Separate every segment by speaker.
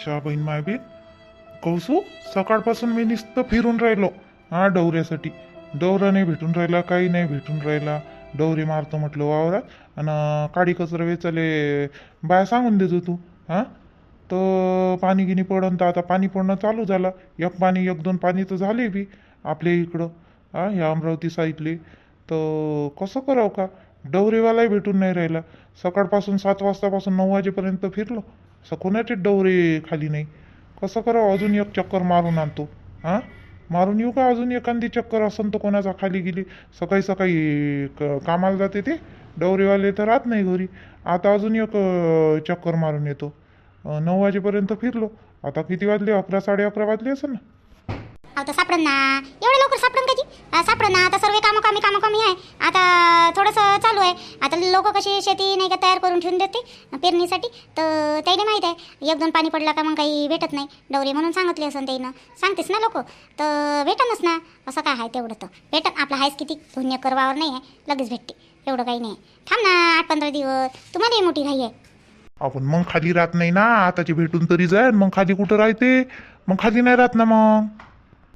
Speaker 1: अच्छा बहीण मायबीन कौसू सकाळपासून मी नुसतं फिरून राहिलो. हा डवऱ्यासाठी. डवरा नाही भेटून राहिला काही नाही भेटून राहिला. डवरी मारतो म्हटलं वावरात. आणि काडी कचरा वेचाले बाया सांगून देतो तू हां? तर पाणी गिनी पडन तर आता पाणी पडणं चालू झालं. एक पाणी एक दोन पाणी तर झाले बी आपल्या इकडं. हा ह्या अमरावती साईडले. तर कसं करावं का? डवरेवालाही भेटून नाही राहिला. सकाळपासून सात वाजतापासून नऊ वाजेपर्यंत फिरलो. असं कोणाचे डवरे खाली नाही. कसं करावं अजून एक चक्कर मारून आणतो? हां? मारून येऊ का अजून एखादी चक्कर असन तर कोणाचा खाली गेली? सकाळी सकाळी क कामाला जाते ते? डवरेवाले तर राहत नाही घरी. आता अजून एक चक्कर मारून येतो. नऊ वाजेपर्यंत फिरलो. आता किती वाजले? अकरा साडे अकरा वाजले असं ना?
Speaker 2: तर सापडन ना. एवढं लवकर सापडन का जी सापडन ना. आता सर्व कामं कमी कामं कमी आहे. आता थोडंसं चालू आहे. आता लोक कशी शेती नाही का तयार करून ठेवून देते पेरणीसाठी. तर त्याला माहीत आहे. एक दोन पाणी पडला का मग काही भेटत नाही. डवरे म्हणून सांगितले असं त्याईनं. सांगतेस ना लोक. तर भेटनच ना. असं काय आहे तेवढं तर. भेटन. आपलं आहेच किती? धुन्य करवावर नाही आहे. लगेच भेटते. एवढं काही नाही. थांब ना. आठ पंधरा दिवस. तुम्हालाही मोठी घाई आहे.
Speaker 1: आपण मग खाली राहत नाही ना. आताची भेटून तरी जाय मग खाली कुठं राहते? मग खाली नाही राहत ना मग.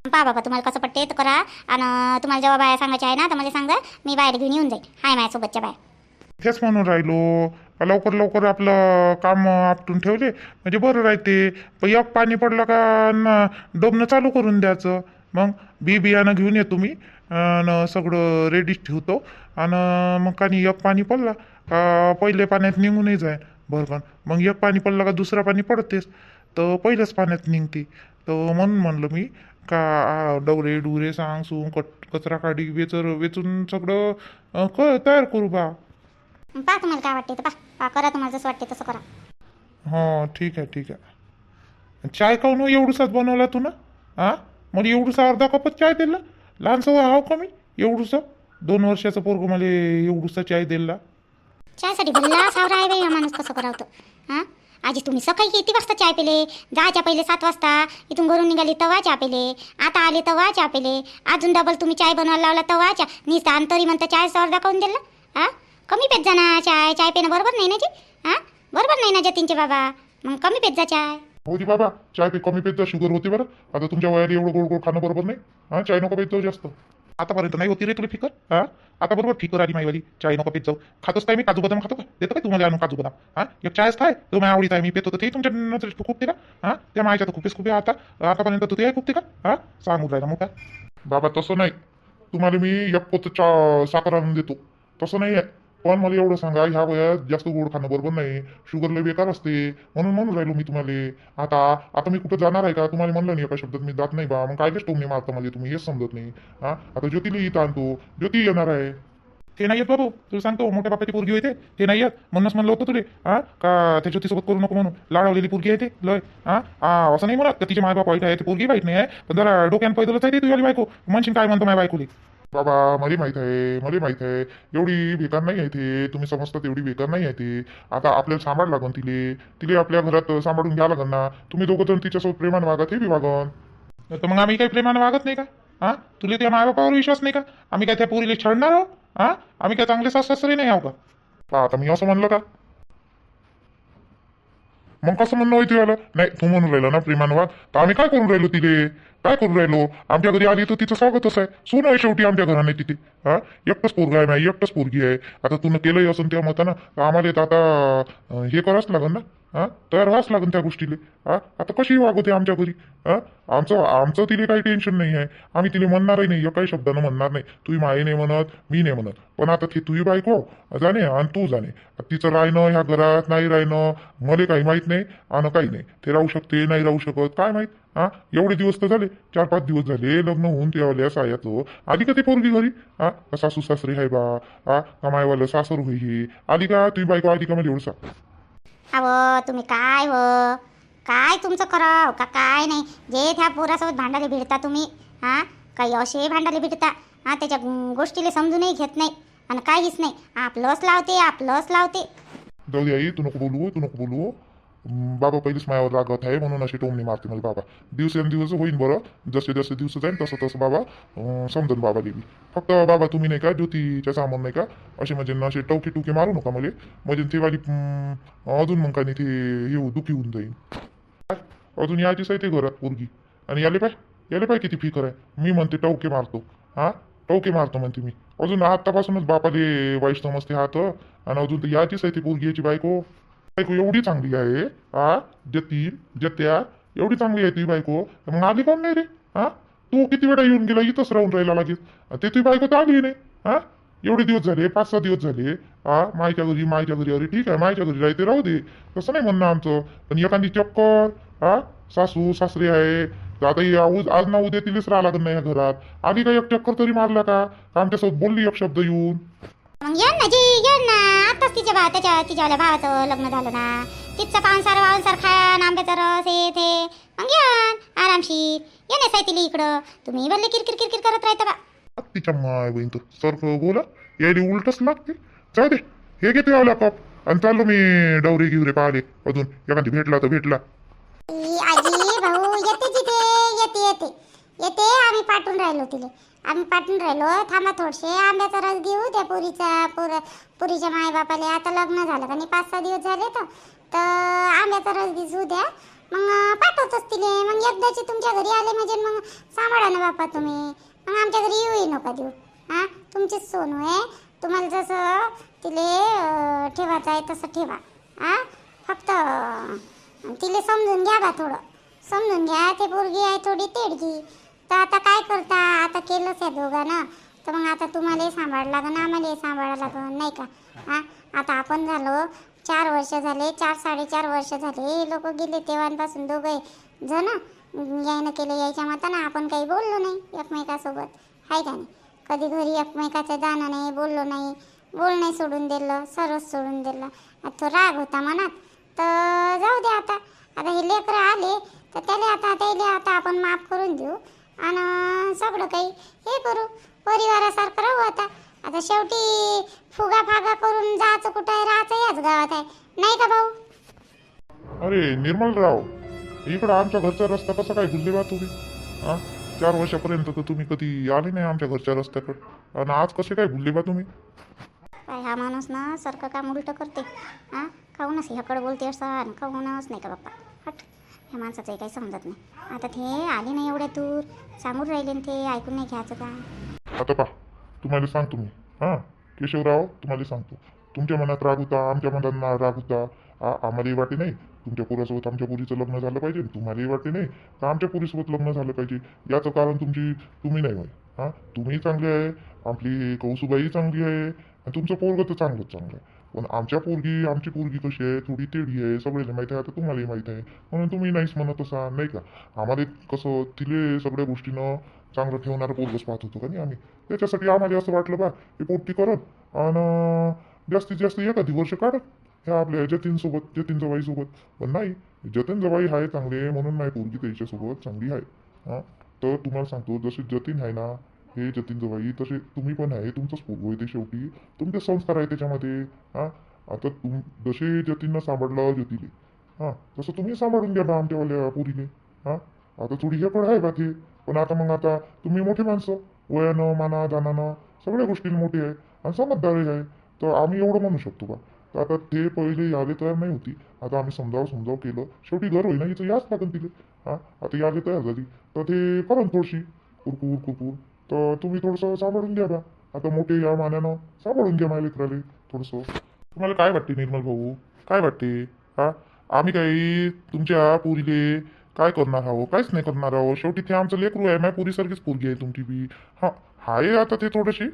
Speaker 2: पा बाबा तुम्हाला कसं पडते तर करा. आणि तुम्हाला जेव्हा बाया सांगायच्या आहे ना तर मला सांगा मी बाहेर घेऊन येऊन जाईल हाय माझ्यासोबतच्या बाया.
Speaker 1: तेच म्हणून राहिलो. लवकर लवकर आपलं काम आपटून ठेवले? म्हणजे बरं राहते. पण एक पाणी पडलं का न डोबणं चालू करून द्यायचं. मग बी बियाणं घेऊन येतो मी. आणि सगळं रेडीच ठेवतो. आणि मग कानी एक पाणी पडला का पहिले पाण्यात निघूनही जाय बरं मग एक पाणी पडलं का दुसरा पाणी पडतेच. तर पहिल्याच पाण्यात निघते. तर म्हणून म्हणलं मी का आ, डवरे डुरे सांग सून कट कचरा काढी वेचर वेचून सगळं अं, क तयार करू बा.
Speaker 2: पहा तुम्हाला काय वाटते पहा. करा तुम्हाला जसं वाटते तसं करा.
Speaker 1: हो ठीक आहे ठीक आहे. चाय काऊन हो एवढूसाच बनवला तू ना? हा मला एवढूसा अर्धा कपच चाय दिला लहानसं हाव का मी एवढूसा? दोन वर्षाचं पोरगं मला एवढूसा चाय दिला
Speaker 2: चायसाठी भल्ला सावरा आहे बाई हा माणूस कसं करावतो हां? आजी तुम्ही सकाळी किती वाजता चाय पेले? जायच्या पहिले सात वाजता. इथून घरून निघाली तवा चहा पेले. आता आले तवा चहा पेले. अजून डबल तुम्ही चाय बनवायला लावला तवा चहा निसता अंतरी म्हणता चाय सवर दाखवून दिला. हां कमी पेत जा ना चाय चाय पेणं बरोबर नाही ना जी हां बरोबर नाही ना जतीनचे बाबा. मग कमी पेत जा चाय
Speaker 3: होती बाबा चाय पे कमी पेत जा. शुगर होती बरं. आता तुमच्या वयाला एवढं गोड गोड खाणं बरोबर नाही. हा? चाय नको पेत जाऊ जास्त.
Speaker 1: आतापर्यंत नाही होती रे तुला फिकर? हा? आता बरोबर फिकर आली माईवाली. चाय नको पेत जाऊ. खातोच काय मी? काजू बदाम खातो का? देतो काय तुम्हाला आणून काजू बदाम? हा? एक चायच काय तो माझ्या आवडीचा आहे. मी पेतो ते तुमच्या नंतर खूप ते का हा? त्या मायच्या तर खूपच खूप आहे आता आतापर्यंत तू ते खूप ते का? हा? सांगून राहिला काय?
Speaker 3: बाबा तसं नाही. तुम्हाला मी एक पोत चा साखर आणून देतो. तसं नाही आहे. पण मला एवढं सांगा ह्या वयात जास्त गोड खाणं बरोबर नाही. शुगर लय बेकार असते. म्हणून म्हणून राहिलो मी तुम्हाला. आता आता मी कुठं जाणार आहे का? तुम्हाला म्हणलं नाही एका शब्दात मी जात नाही बा. मग काय टोमणे मारता मला तुम्ही हेच समजत नाही. हा? आता ज्योतीला इथं आणतो. ज्योती येणार आहे.
Speaker 1: ते नाही येत बाबू. तुला सांगतो मोठ्या बापाची पोरगी होते. ते नाही येत. म्हणूनच म्हणलं होतं तुले. हा? का त्या ज्योतीसोबत करू नको म्हणून? लाडवलेली पोरगी आहे ते. लय. हा? असं नाही म्हणत. का तिचे मायबाप वाईट आहे ते पोरगी वाईट नाही आहे. पण जरा डोक्यान पैदलच आहे ते तुझ्या बायको. म्हणशील काय म्हणतो माझ्या बायकोली?
Speaker 3: बाबा मला माहीत आहे मला माहीत आहे. एवढी बेकार नाही आहे ते. तुम्ही समजतात एवढी बेकार नाही आहे ते. आता आपल्याला सांभाळ लागन तिले. तिले आपल्या घरात सांभाळून घ्या लागन ना. तुम्ही दोघं जण तिच्यासोबत प्रेमान वागा ते बी वागन.
Speaker 1: तर मग आम्ही काही प्रेमान वागत नाही का? हा? तुला त्या मायबापावर विश्वास नाही का? आम्ही काय त्या पोरीला छळणार आहोत हा? आम्ही काय चांगले सासरे नाही आहो का?
Speaker 3: का आता मी असं म्हणलं का? मग कसं म्हणणं होईल तुला नाही तू म्हणून राहिलो ना प्रेमानुवाद. तर आम्ही काय करून राहिलो तिथे? काय करून राहिलो? आमच्या घरी आली तर तिचं स्वागतच आहे. सून आहे शेवटी आमच्या घराने तिथे. हा? एकटंच पोरगा आहे माझी एकटंच पोरगी आहे. आता तुनं केलंही असं त्या मताना आम्हाला तर आता हे करावंच लागन ना? हा? तयार व्हावंच लागन त्या गोष्टीले. हा? आता कशी वागवते आमच्या घरी. हा? आमचं आमचं तिला काही टेन्शन नाही आहे आम्ही तिला म्हणणारही नाही. काही शब्दानं म्हणणार नाही. तुम्ही माई नाही म्हणत मी नाही म्हणत. पण आता ती तुझी बायको जाणे आणि तू जाणे. तिचं राहणं ह्या घरात नाही राहणं मला काही माहीत नाही आणि काही नाही. ते राहू शकते नाही राहू शकत. काय माहीत? हा? एवढे दिवस तर झाले. चार पाच दिवस झाले. लग्न होऊन त्यावाल्या सायाचं आली का ते पोरगी घरी? हा? सासू सासरे आहे बा. हा? का मायवालं सासर होई आली का? तुझी बायको आली का मला एवढं सांग.
Speaker 2: अव तुम्ही काय हो? काय तुमचं कराव? का काय नाही? जे त्या पोरासोबत भांडाले भिडता तुम्ही हां? काही असे भांडाले भिडता हां? त्याच्या गोष्टीला समजूनही घेत नाही आणि काहीच नाही. आपलंच लावते आपलंच लावते.
Speaker 3: जाऊ दे आई तू नको बोलू तू नको बोलू. बाबा पहिलीच मायावर रागत आहे म्हणून अशी टोमणी मारते मला बाबा. दिवसेंदिवस होईन बरं. जसे जसे दिवस जाईन तसं तसं बाबा अं, समजन बाबा देवी फक्त बाबा तुम्ही नाही का ज्योतीच्या सामान नाही का असे म्हणजे असे टवके टुके मारू नका मला. म्हणजे ते वाली अजून मग काय नाही ते येऊ दुखी होऊन जाईल अजून याचीच आहे ते घरात पोरगी. आणि याले पाय याले पाय किती फिकर आहे. मी म्हणते टवके मारतो. हा? टवके मारतो म्हणते मी. अजून आतापासूनच बापाले वाईट समजते हात. आणि अजून तर याचीच आहे ती पोरगी याची बायको. बायको एवढी चांगली आहे हा? जतीन जत्या एवढी चांगली आहे ती बायको. मग आली कोण नाही रे? हा? तू किती वेळा येऊन गेला इथंच राहून राहिला लागेल ते तुझी बायको तर आली नाही हा? एवढे दिवस झाले पाच सहा दिवस झाले हा? मायच्या घरी मायच्या घरी अरे ठीक आहे मायच्या घरी राहते राहू दे. तसं नाही म्हणणं आमचं. पण एखादी चक्कर हा? सासू सासरे आहे. आता या आज ना उद्या तिलेच राहा लागत नाही घरात. आली का एक चक्कर तरी मारला का? आमच्यासोबत बोलली एक शब्द येऊन.
Speaker 4: मग ये ना जी ये ना. तिच्या भाव त्याच्या तिच्यावाल्या भावाचं लग्न झालं ना. तिचं पाहुणसार वाहुणसार खान आंब्याचा रस हे ते. मग या आरामशीर ये नाही साय तिला इकडं. तुम्ही भरले किरकिर किरकिर करत राहता बा.
Speaker 3: तिच्या माय बहीण तर सारखं बोला. यायला उलटच लागते. जाऊ दे. हे घेते आला कप आणि चाललो मी डवरे गिवरे पाहिले अजून एखादी भेटला तर भेटला.
Speaker 4: आजी भाऊ येते तिथे येते येते. येते आम्ही पाठवून राहिलो तिले. आम्ही पाठवून राहिलो. थांबा थोडसे आंब्याचा रस घेऊ त्या पुरीचा पुर पुरीच्या मायबापाले. आता लग्न झालं का नाही? पाच सहा दिवस झाले तर. तर आंब्याचा रस घेऊ द्या. मग पाठवतच तिने तिले. मग एकदाची तुमच्या घरी आले म्हणजे मग सांभाळा ना बापा तुम्ही. मग आमच्या घरी येऊही नका देऊ. हां? तुमचीच सोनू आहे. तुम्हाला जसं तिले ठेवायचं आहे तसं ठेवा. हां? फक्त तिले समजून घ्या बा थोडं. समजून घ्या. ते पोरगी आहे थोडी तेडगी. तर आता काय करता? आता केलंच आहे दोघांना. तर मग आता तुम्हालाही सांभाळ लागन आम्हालाही सांभाळा लागन नाही का? हां? आता आपण झालो चार वर्ष झाले चार साडेचार वर्ष झाले. हे लोक गेले तेव्हापासून दोघे जण यायनं केलं यायच्या मताना आपण काही बोललो नाही एकमेकासोबत. आहे का नाही? कधी घरी एकमेकाचं जाणं नाही बोललो नाही. बोलणे सोडून दिलं सरस सोडून दिलं. आता तो राग होता मनात. तर जाऊ दे आता. आता हे लेकरं आले तर त्याला आता त्याला आता आपण माफ करून देऊ. आणि सगळं काही हे करू. परिवारासारखं राहू आता. आता शेवटी फुगा फागा करून जायचं कुठं आहे राहायचं याच गावात आहे. नाही का भाऊ?
Speaker 3: अरे निर्मलराव इकडं आमच्या घरचा रस्ता कसा काय भुलले बा तुम्ही? हा चार वर्षापर्यंत तर तुम्ही कधी आले नाही आमच्या घरच्या रस्त्याकडे. आणि आज कसे काय भुलले बा तुम्ही?
Speaker 4: काय हा माणूस ना सारखं काम उलटं करते. हां खाऊनच ह्याकडं बोलते असं आणि खाऊनच नाही का बाप्पा. हट. ह्या माणसाचंही काही समजत नाही. आता ते आले नाही एवढ्या दूर. सांगून राहिले न ते ऐकून नाही घ्यायचं का?
Speaker 3: आता पा तुम्हाला सांगतो मी. हां केशवराव तुम्हाला सांगतो. तुमच्या मनात राग होता आमच्या मनात ना- राग होता. आ- आम्हालाही वाटे नाही. तुमच्या पोरासोबत आमच्या पोरीचं लग्न झालं पाहिजे तुम्हालाही वाटे नाही. का आमच्या पोरीसोबत लग्न झालं पाहिजे? याचं कारण तुमची तुम्ही नाही होय. हां तुम्ही चांगले आहे. आपली कौसुबाई चांगली आहे. आणि तुमचं पोरगं तर चांगलंच चांगलं आहे पण आमच्या पोरगी आमची पोरगी कशी आहे? थोडी तेढी आहे सगळ्याला माहिती आहे आता तुम्हालाही माहिती आहे. म्हणून तुम्ही नाहीच म्हणत असा नाही का? आम्हाला कसं तिले सगळ्या गोष्टीनं चांगलं ठेवणारं पोरगच पाहत होतो का नाही आम्ही? त्याच्यासाठी आम्हाला असं वाटलं बा हे पोट्टी करत आणि जास्तीत जास्त एखादी वर्ष काढत ह्या आपल्या जतीनसोबत जतीन जवाईसोबत पण नाही जतीन जवाई आहे चांगले म्हणून नाही पोरगी त्याच्यासोबत चांगली आहे हां? तर तुम्हाला सांगतो जसे जतीन आहे ना हे जतीन जवाई तसे तुम्ही पण आहे तुमचंच पोरगं आहे ते शेवटी. तुमचे संस्कार आहे त्याच्यामध्ये हां? आता तुम जसे जतीननं सांभाळलं ज्योतीले हां? तसं तुम्ही सांभाळून घ्या आमच्यावाल्या पुरीने हां? आता थोडी हे पण आहे बा ते. पण आता मग आता तुम्ही मोठे माणसं. वयानं माना दानानं सगळ्या गोष्टी मोठे आहे आणि समजदारी आहे. तर आम्ही एवढं म्हणू शकतो बा. तर आता ते पहिले याले तयार नाही होती. आता आम्ही समजावं समजावं केलं. शेवटी घर होईना हिचं याच लागेल तिले. हां? आता याले तयार झाली. तर ते करण थोडीशी. कुरकुर कुरकुर तर तुम्ही थोडंसं सांभाळून घ्या बा आता मोठे या मान्यानं सांभाळून घ्या माझ्या लेकराले थोडंसं. तुम्हाला काय वाटते निर्मल भाऊ? काय वाटते? हा? आम्ही काही तुमच्या पुरीले काय करणार आहो काहीच नाही करणार आहो शेवटी ते आमचं लेकरू आहे. माझ्या पुरीसारखीच पोरगी आहे तुमची बी. हा आहे आता ते थोडीशी.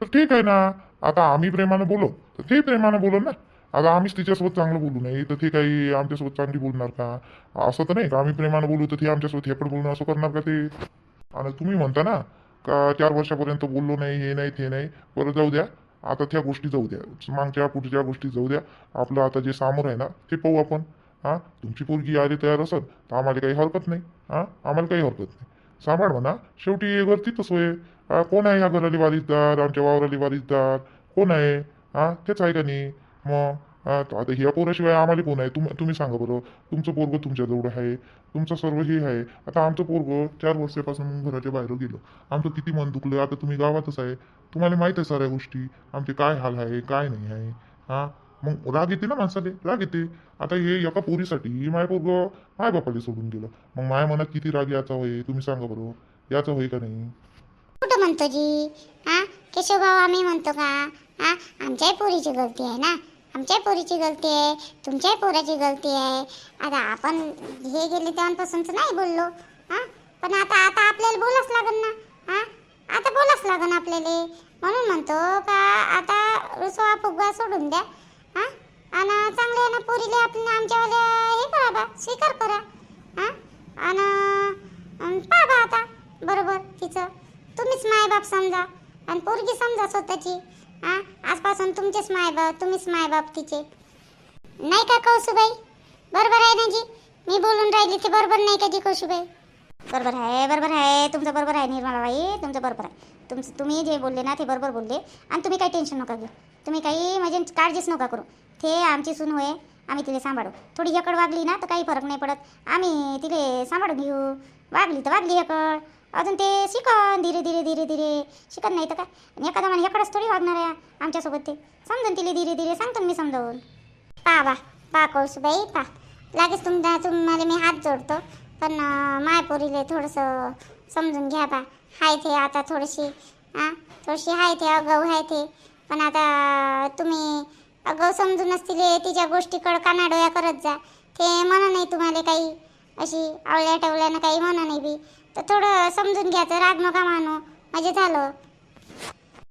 Speaker 3: तर ठीक आहे ना. आता आम्ही प्रेमानं बोलो. तर ते प्रेमानं बोलो ना. आता आम्हीच तिच्यासोबत चांगलं बोलू नाही. तर ते काही आमच्यासोबत चांगली बोलणार का? असं तर नाही का? आम्ही प्रेमानं बोलू तर ते आमच्यासोबत हेपड बोलणं असं करणार का ते? आणि तुम्ही म्हणता ना. का चार वर्षापर्यंत बोललो नाही हे नाही ते नाही. बरं जाऊ द्या. आता त्या गोष्टी जाऊ द्या. मागच्या पुढच्या गोष्टी जाऊ द्या. आपलं आता जे समोर आहे ना ते पाहू आपण. हां? तुमची पोरगी आली तयार असेल तर आम्हाला काही हरकत नाही. हां? आम्हाला काही हरकत नाही. सांभाळ म्हणा. शेवटी हे घर तिथंच होय कोण आहे या घराली वारिसदार? आमच्या वावराली वारिसदार? कोण आहे? हां? तेच आहे का नाही? मग? आता ह्या पोराशिवाय आम्हाला कोण आहे? तुम तुम्ही सांगा बरं. तुमचं पोरगं तुमच्याजवळ आहे. तुमचं सर्व हे आहे. आता आमचं पोरग चार वर्षापासून घराच्या बाहेर गेलं. आमचं किती मन दुखलं. आता तुम्ही गावातच आहे. तुम्हाला माहीत आहे साऱ्या गोष्टी. आमचे काय हाल आहे काय नाही आहे. हां? मग राग येते ना माणसाले? राग येते. आता हे एका पोरीसाठी माय पोरग माय बापाला सोडून गेलं. मग माया मनात किती राग याचा होय? तुम्ही सांगा बरं. याचा होय का नाही?
Speaker 4: कुठं म्हणतो जी? हा? केशवभाऊ आम्ही म्हणतो का? हा? आमच्याही पोरीची गलती आहे ना? आमच्याही पोरीची गलती आहे तुमच्याही पोराची गलती आहे. आता आपण हे गेले तेव्हापासूनच नाही बोललो हां? पण आता आता आपल्याला बोलाच लागेल ना हां? आता बोलाच लागन आपल्याला. म्हणून म्हणतो का आता रुसवा फुगवा सोडून द्या हां? आणि चांगले ना पोरीले आपण आमच्यावाल्या हे करा बा स्वीकार करा हां? आणि पाहा बा आता बरोबर तिचं. तुम्हीच मायबाप समजा आणि पोरगी समजा स्वतःची. हा आजपासून तुमचेच मायबाप तुम्हीच मायबाप तिचे. नाही का कौसुबाई? बरोबर आहे ना जी? मी बोलून राहिली ते बरोबर नाही का जी कौसुबाई? बरोबर आहे बरोबर आहे. तुमचं बरोबर आहे निर्मलाबाई तुमचं बरोबर आहे. तुमचं तुम्ही जे बोलले ना ते बरोबर बोलले. आणि तुम्ही काही टेन्शन नका घेऊ. तुम्ही काही म्हणजे काळजीच नका करू. ते आमची सून होय आम्ही तिला सांभाळू. थोडी एकड वागली ना तर काही फरक नाही पडत. आम्ही तिले सांभाळून घेऊ. वागली तर वागली एकड अजून ते शिकन धीरे धीरे धीरे धीरे. शिकत नाही तर काय? आणि एखादा मला एकडंच थोडी वागणार आहे आमच्यासोबत ते. समजून तिले धीरे धीरे सांगतो मी समजावून. पा बा पा कौसुबाई पा. लागेच तुमचा तुम्हाला मी हात जोडतो. पण मायपुरीले मायपोरीले थोडंसं समजून घ्या बा. हाय ते आता थोडीशी हां थोडीशी हाय ते अगाऊ हाय ते. पण आता तुम्ही अगाऊ समजूनच तिले तिच्या गोष्टीकडं कानाडोया करत जा. ते म्हणा नाही तुम्हाला काही. अशी आवळ्या टवल्यानं काही म्हणा नाही बी. तर थोडं समजून घ्यायचं. राग नका मानू. म्हणजे झालं.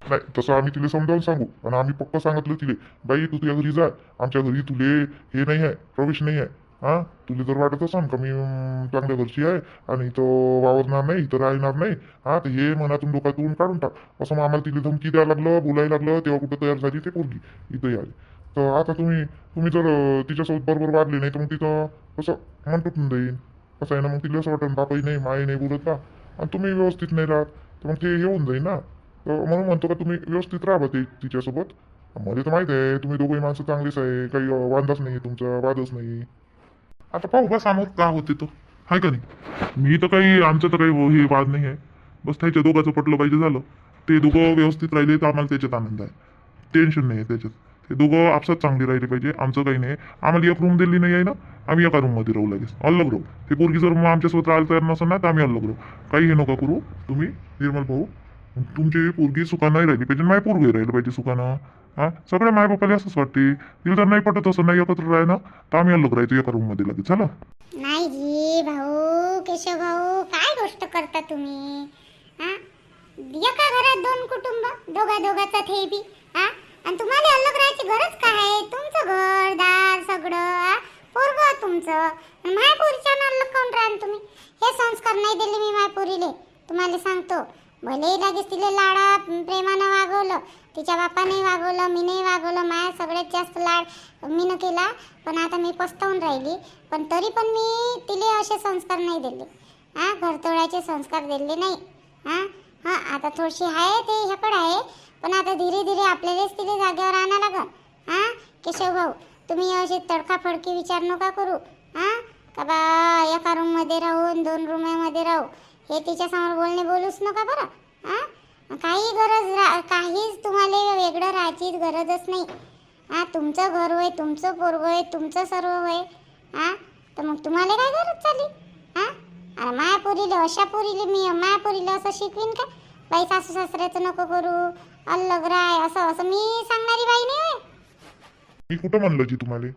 Speaker 3: नाही तसं आम्ही तिला समजावून सांगू. आणि आम्ही पक्क सांगितलं तिले बाई तू तुझ्या घरी जा. आमच्या घरी तुले हे नाही आहे प्रवेश नाही आहे. हा? तुला जर वाटत सांग का मी चांगल्या घरची आहे आणि तो वावरणार नाही इथं राहणार नाही हा? तर हे मनातून डोक्यातून काढून टाक. असं मग आम्हाला तिला धमकी द्यायला लागलं बोलायला लागलं तेव्हा कुठं तयार झाली ते पोरगी. इथं आली तर आता तुम्ही तुम्ही जर तिच्यासोबत बरोबर वागले नाही तर मग तिथं कसं मन तुटून जाईल कसं आहे ना मग तिला असं वाटेल बापाही नाही माई नाही बोलत का? आणि तुम्ही व्यवस्थित नाही राहत. तर मग ते हे होऊन जाईल ना. तर म्हणून म्हणतो का तुम्ही व्यवस्थित राहा बा ते तिच्यासोबत. मला तर माहीत आहे तुम्ही दोघंही माणसं चांगलीच आहे. काही वांदाच नाही तुमचा वादच नाही आता पाहू बस समोर का होते तो. हाय का नाही? मी तर काही आमचं तर काही हो, हे वाद नाही आहे बस त्याच्या दोघांचं पटलं पाहिजे झालं. ते दोघं व्यवस्थित राहिले तर आम्हाला त्याच्यात आनंद आहे. टेन्शन नाही आहे त्याच्यात. ते दोघं आपसात चांगली राहिले पाहिजे. आमचं काही नाही आम्हाला एक रूम दिली नाही आहे ना? आम्ही एका रूममध्ये राहू लगेच. अलग राहू ते पोरगी जर मग आमच्यासोबत राहायला तयार नसेल ना तर आम्ही अलग राहू काही हे नका करू. तुम्ही निर्मल भाऊ तुमची पोरगी सुखानं नाही राहिली पाहिजे. माय पोरगी राहिलं पाहिजे सुखानं. हा? सगळ्या माय बापाला असंच वाटते. तिला जर नाही पटत असं नाही एकत्र राह ना तर आम्ही अलग राहायचो एका रूममध्ये लगेच. झालं
Speaker 4: नाही जी भाऊ केशव भाऊ काय गोष्ट करता तुम्ही? हा? एका घरात दोन कुटुंब दोघा दोघाचा थे बी आणि तुम्हाला अलग राहायची गरज काय? तुमचं घर दार सगळं पोरग तुमचं. मायपुरी चॅनल अलग काऊन राहा तुम्ही? हे संस्कार नाही दिले मी मायपुरीले. तुम्हाला सांगतो. भले लगेच तिला लाडा प्रेमानं वागवलं तिच्या बापाने वागवलं मी नाही वागवलं माया सगळ्यात जास्त लाड मीनं केला. पण आता मी पस्तावून राहिली. पण तरी पण मी तिले असे संस्कार नाही दिले. हां घरतोळ्याचे संस्कार दिले नाही. हा हा आता थोडीशी आहे ते ह्याकडं आहे. पण आता धीरे धीरे आपल्यालाच तिथे जागेवर आणा लागल हां केशव भाऊ तुम्ही असे तडकाफडकी विचार नका करू हां? का बा एका रूममध्ये राहून दोन रूममध्ये राहू. हे तिच्यासमोर बोलणे बोलूच नका बरं हां? काही गरज रा काहीच तुम्हाला वेगळं राहायची गरजच नाही. हा तुमचं घर होय तुमचं पोरग होय तुमचं सर्व होय हां? तर मग तुम्हाला काय गरज झाली हां? अरे मायापुरीले अशा पुरीले मी मायापुरीले असं शिकवीन का? बाई सासू सासऱ्याचं नको करू अलग राय असं असं मी सांगणारी बाई नाही होय.
Speaker 3: मी कुठं म्हणलं जी तुम्हाला?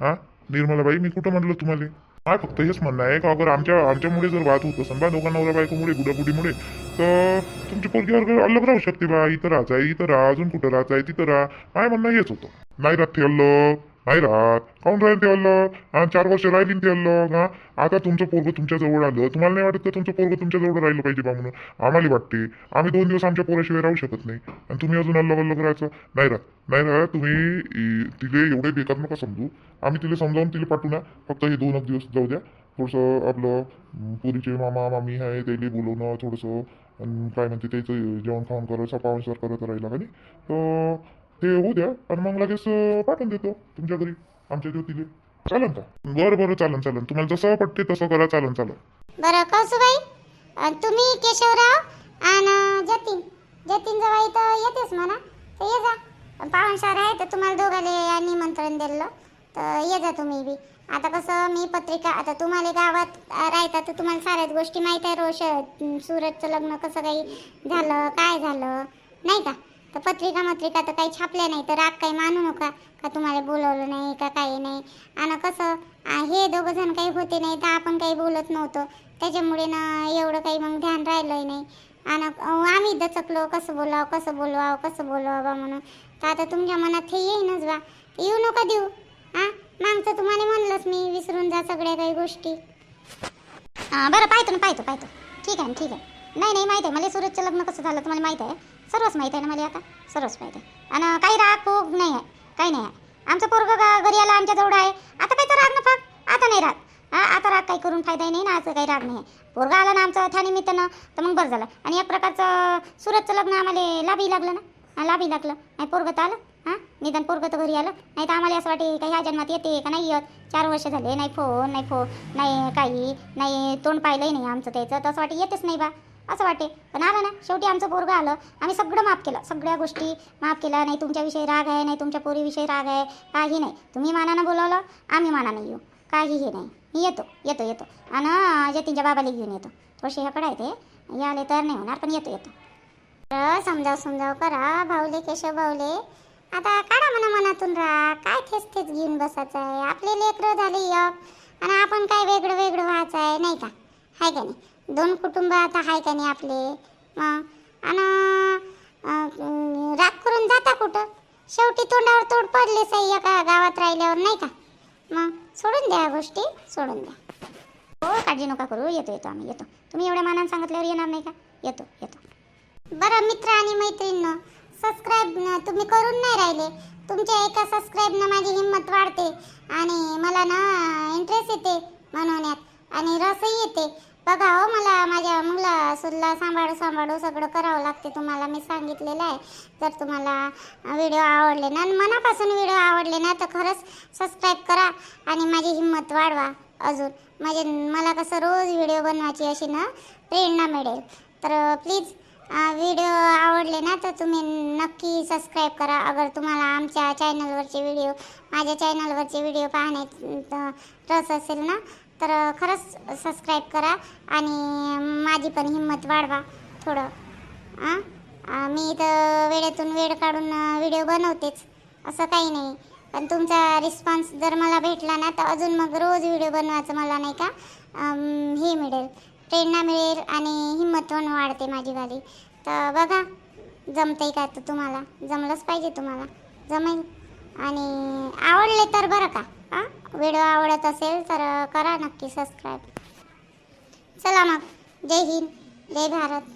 Speaker 3: हा? निर्मलाबाई मी कुठं म्हणलं तुम्हाला? काय फक्त हेच म्हणणं आहे. का अगर आमच्या आमच्यामुळे जर वाद होत असेल बा दोघांना नवरा बायकोमुळे बुडाबुडीमुळे तर तुमची पोरगी वर्ग अलग राहू शकते बा. इथं राहायचं आहे इथं राहा अजून कुठं राहायचं आहे तिथं राहा. काय म्हणणं हेच होतं. नाही राहत ते अलग नाही राहत काऊन राहील ते अल्लग चार वर्ष राहिली ते अल्लग हा? आता तुमचं पोरग तुमच्या जवळ आलं. तुम्हाला नाही वाटत का तुमचं पोरग तुमच्या जवळ राहिलं पाहिजे बा म्हणून? आम्हाला वाटते. आम्ही दोन दिवस आमच्या पोराशिवाय राहू शकत नाही. आणि तुम्ही अजून अल्ल अलग राहायचं नाही राहत. नाही राहत तुम्ही तिले एवढे बेकार नका समजू. आम्ही तिला समजावून तिला पाठवू ना. फक्त हे दोन एक दिवस जाऊ द्या. थोडंसं आपलं पुरीचे मामा मामी आहे त्याला बोलवणं थोडंसं काय म्हणते त्याचं जेवण खाऊन करायचं सपावसर करत राहिला का नाही? तर ते होऊ द्या आणि मग लगेच पाठवून देतो तुमच्या घरी आमच्या ज्योतीले. चालन का बरं बरं चालन चालन. तुम्हाला जसं पटते तसं करा चालन चालन.
Speaker 4: बरं कौसुबाई तुम्ही केशवराव आणि जतीन. जतीन जवळ इथं येतेस म्हणा तर ये जा. पाहुणशार आहे तर तुम्हाला दोघाले निमंत्रण दिलं तर ये जा तुम्ही बी. आता कसं मी पत्रिका आता तुम्हाला गावात राहता तर तुम्हाला साऱ्याच गोष्टी माहीत आहे रोज अं, सूरजचं लग्न कसं काही झालं काय झालं नाही का? तर पत्रिका मत्रिका तर काही छापल्या नाही तर राग काही मानू नका. का तुम्हाला बोलवलं नाही का काही नाही? आणि कसं हे दोघं जण काही होते नाही तर आपण काही बोलत नव्हतो. त्याच्यामुळे ना एवढं काही मग ध्यान राहिलं नाही. आणि आम्ही दचकलो कसं बोलावं कसं बोलवावं कसं बोलवावं बा म्हणून. तर आता तुमच्या मनात हे येईनच बा. येऊ नका देऊ. हां मागचं तुम्हाला म्हणलंच मी विसरून जा सगळ्या काही गोष्टी. बरं पाहतो ना पाहतो पाहतो. ठीक आहे ना ठीक आहे. नाही नाही माहीत आहे. मला सूरजचं लग्न कसं झालं तुम्हाला माहीत आहे? सर्वच माहीत आहे ना मला आता? सर्वच माहीत आहे. आणि काही राग खूप नाही आहे. काही नाही आहे. आमचं पोरगं घरी आला आमच्याजवळ आहे. आता काही तर राग ना फाग आता नाही राग. हा आता राग काही करून फायदा नाही ना असं काही राग नाही आहे. पोरगा आला ना आमचं त्यानिमित्तानं तर मग बरं झालं. आणि एक प्रकारचं सूरजचं लग्न आम्हाला लाभही लागलं ना? हा, लाभही लागलं. नाही पोरगं तर आलं. हां निदान पोरगं तर घरी आलं. नाही तर आम्हाला असं वाटे काही ह्या जन्मात येते का नाही येत? चार वर्ष झाले नाही फोन नाही फो नाही काही नाही तोंड पाहिलंही नाही आमचं त्याचं. तसं वाटे येतेच नाही बा. असं वाटे पण आलं ना शेवटी आमचं पोरगं आलं. आम्ही सगळं माफ केलं. सगळ्या गोष्टी माफ केल्या. नाही तुमच्याविषयी राग आहे नाही तुमच्या पोरीविषयी राग आहे. काही नाही. तुम्ही मानानं बोलावलं आम्ही मानानं येऊ. काही हे नाही. मी येतो. येतो येतो. आणि जतीनच्या बाबाला घेऊन येतो. थोडेसे ह्याकडे आहे ते. याले तर नाही होणार पण येतो येतो. तर समजाव समजाव करा. भाऊले केशव भाऊले. आता काढा म्हणा मनातून राहा काय थेच थेच घेऊन बसायचं आहे? आपले लेकरं झाले यक आणि आपण काय वेगळं वेगळं व्हायचं आहे? नाही का? आहे का नाही? दोन कुटुंब आता आहे का नाही आपले? मग आणि राग करून जाता कुठं? शेवटी तोंडावर तोड पडले साई एका गावात राहिल्यावर नाही का? मग सोडून द्या या गोष्टी सोडून द्या. हो काळजी नका करू येतो येतो आम्ही येतो. तुम्ही एवढ्या मानानं सांगितल्यावर येणार नाही का? येतो येतो. बरं मित्र आणि मैत्रिणींनो सबस्क्राईब तुम्ही करून नाही राहिले. तुमच्या एका सबस्क्राईबनं माझी हिंमत वाढते आणि मला ना इंटरेस्ट येते बनवण्यात आणि रसही येते. बघा हो मला माझ्या मुला सुद्धा सांभाळू सांभाळू सगळं करावं लागते. तुम्हाला मी सांगितलेलं आहे. जर तुम्हाला व्हिडिओ आवडले ना मनापासून व्हिडिओ आवडले ना तर खरंच सबस्क्राईब करा आणि माझी हिंमत वाढवा अजून. म्हणजे मला कसं रोज व्हिडिओ बनवायची अशी ना प्रेरणा मिळेल. तर प्लीज व्हिडिओ आवडले ना तर तुम्ही नक्की सबस्क्राईब करा. अगर तुम्हाला आमच्या चॅनलवरचे व्हिडिओ माझ्या चॅनलवरचे व्हिडिओ पाहण्यात रस असेल ना तर खरंच सबस्क्राईब करा आणि माझी पण हिंमत वाढवा थोडं. हां मी तर वेळेतून वेळ काढून व्हिडिओ बनवतेच. असं काही नाही. पण तुमचा रिस्पॉन्स जर मला भेटला ना तर अजून मग रोज व्हिडिओ बनवायचं मला नाही का? हे मिळेल. प्रेरणा मिळेल आणि हिंमत पण वाढते माझीवाली तर बघा जमतंय का तर तुम्हाला? जमलंच पाहिजे तुम्हाला. जमेल. आणि आवडले तर बरं का? हां? व्हिडिओ आवडत असेल तर करा नक्की सबस्क्राईब चला मग. जय हिंद. जय भारत.